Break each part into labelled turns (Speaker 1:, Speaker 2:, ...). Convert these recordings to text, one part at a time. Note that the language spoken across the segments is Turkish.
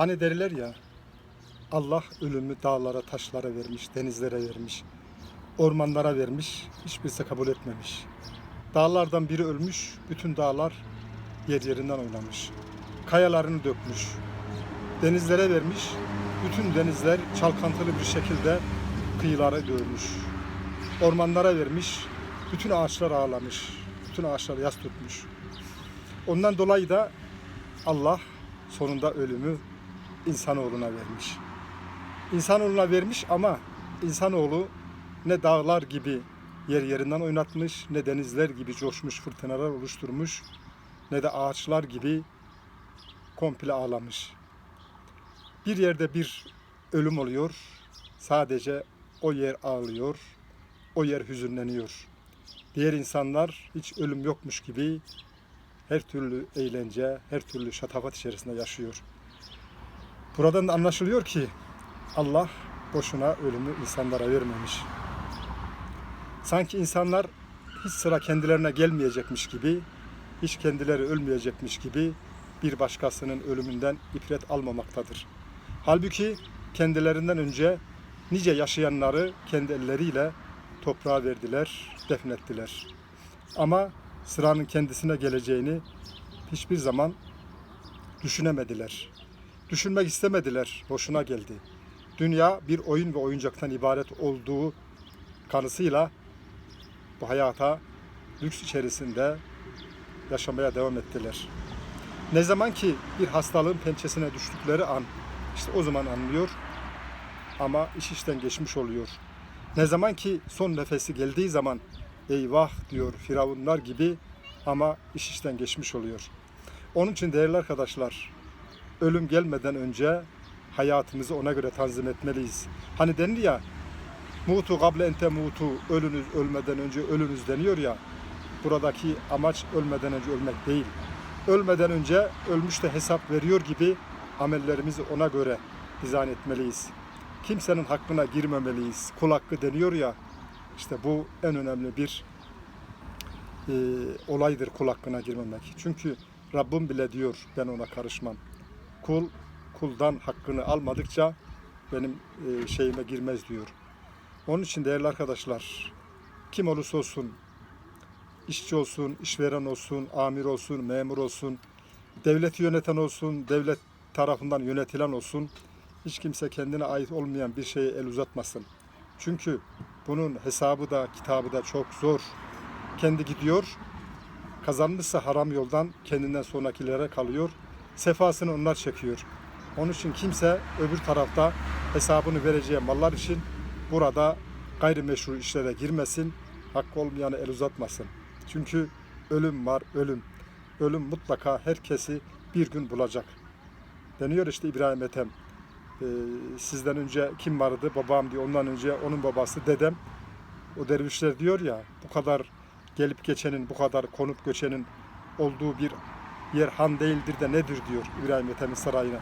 Speaker 1: Hani derler ya Allah ölümü dağlara, taşlara vermiş, denizlere vermiş, ormanlara vermiş, hiçbirisi kabul etmemiş. Dağlardan biri ölmüş, bütün dağlar yer yerinden oynamış. Kayalarını dökmüş. Denizlere vermiş, bütün denizler çalkantılı bir şekilde kıyılara dövmüş. Ormanlara vermiş, bütün ağaçlar ağlamış, bütün ağaçlar yas tutmuş. Ondan dolayı da Allah sonunda ölümü insanoğluna vermiş. İnsanoğluna vermiş ama insanoğlu ne dağlar gibi yer yerinden oynatmış, ne denizler gibi coşmuş fırtınalar oluşturmuş, ne de ağaçlar gibi komple ağlamış. Bir yerde bir ölüm oluyor, sadece o yer ağlıyor, o yer hüzünleniyor. Diğer insanlar hiç ölüm yokmuş gibi her türlü eğlence, her türlü şatafat içerisinde yaşıyor. Buradan da anlaşılıyor ki Allah boşuna ölümü insanlara vermemiş. Sanki insanlar hiç sıra kendilerine gelmeyecekmiş gibi, hiç kendileri ölmeyecekmiş gibi bir başkasının ölümünden ibret almamaktadır. Halbuki kendilerinden önce nice yaşayanları kendi elleriyle toprağa verdiler, defnettiler. Ama sıranın kendisine geleceğini hiçbir zaman düşünemediler. Düşünmek istemediler, hoşuna geldi. Dünya bir oyun ve oyuncaktan ibaret olduğu kanısıyla bu hayata lüks içerisinde yaşamaya devam ettiler. Ne zaman ki bir hastalığın pençesine düştükleri an, işte o zaman anlıyor ama iş işten geçmiş oluyor. Ne zaman ki son nefesi geldiği zaman eyvah diyor firavunlar gibi ama iş işten geçmiş oluyor. Onun için değerli arkadaşlar, ölüm gelmeden önce hayatımızı ona göre tanzim etmeliyiz. Hani denir ya, mutu gable ente mutu, ölünüz ölmeden önce ölünüz deniyor ya, buradaki amaç ölmeden önce ölmek değil. Ölmeden önce ölmüş de hesap veriyor gibi amellerimizi ona göre dizayn etmeliyiz. Kimsenin hakkına girmemeliyiz. Kul hakkı deniyor ya, işte bu en önemli bir e, olaydır kul hakkına girmemek. Çünkü Rabbim bile diyor ben ona karışmam. Kul kuldan hakkını almadıkça benim e, şeyime girmez diyor. Onun için değerli arkadaşlar kim olursa olsun işçi olsun, işveren olsun, amir olsun, memur olsun, devleti yöneten olsun, devlet tarafından yönetilen olsun hiç kimse kendine ait olmayan bir şeye el uzatmasın. Çünkü bunun hesabı da kitabı da çok zor. Kendi gidiyor, kazanmışsa haram yoldan kendinden sonrakilere kalıyor. Sefasını onlar çekiyor. Onun için kimse öbür tarafta hesabını vereceği mallar için burada gayrimeşru işlere girmesin, hakkı olmayanı el uzatmasın. Çünkü ölüm var, ölüm. Ölüm mutlaka herkesi bir gün bulacak. Deniyor işte İbrahim Ethem. Ee, sizden önce kim vardı? Babam diyor. Ondan önce onun babası, dedem. O dervişler diyor ya, bu kadar gelip geçenin, bu kadar konup göçenin olduğu bir yer han değildir de nedir diyor İbrahim Ethem'in sarayına.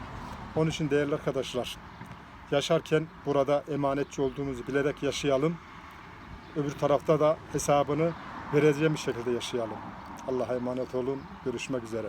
Speaker 1: Onun için değerli arkadaşlar, yaşarken burada emanetçi olduğumuzu bilerek yaşayalım. Öbür tarafta da hesabını vereceğim bir şekilde yaşayalım. Allah'a emanet olun. Görüşmek üzere.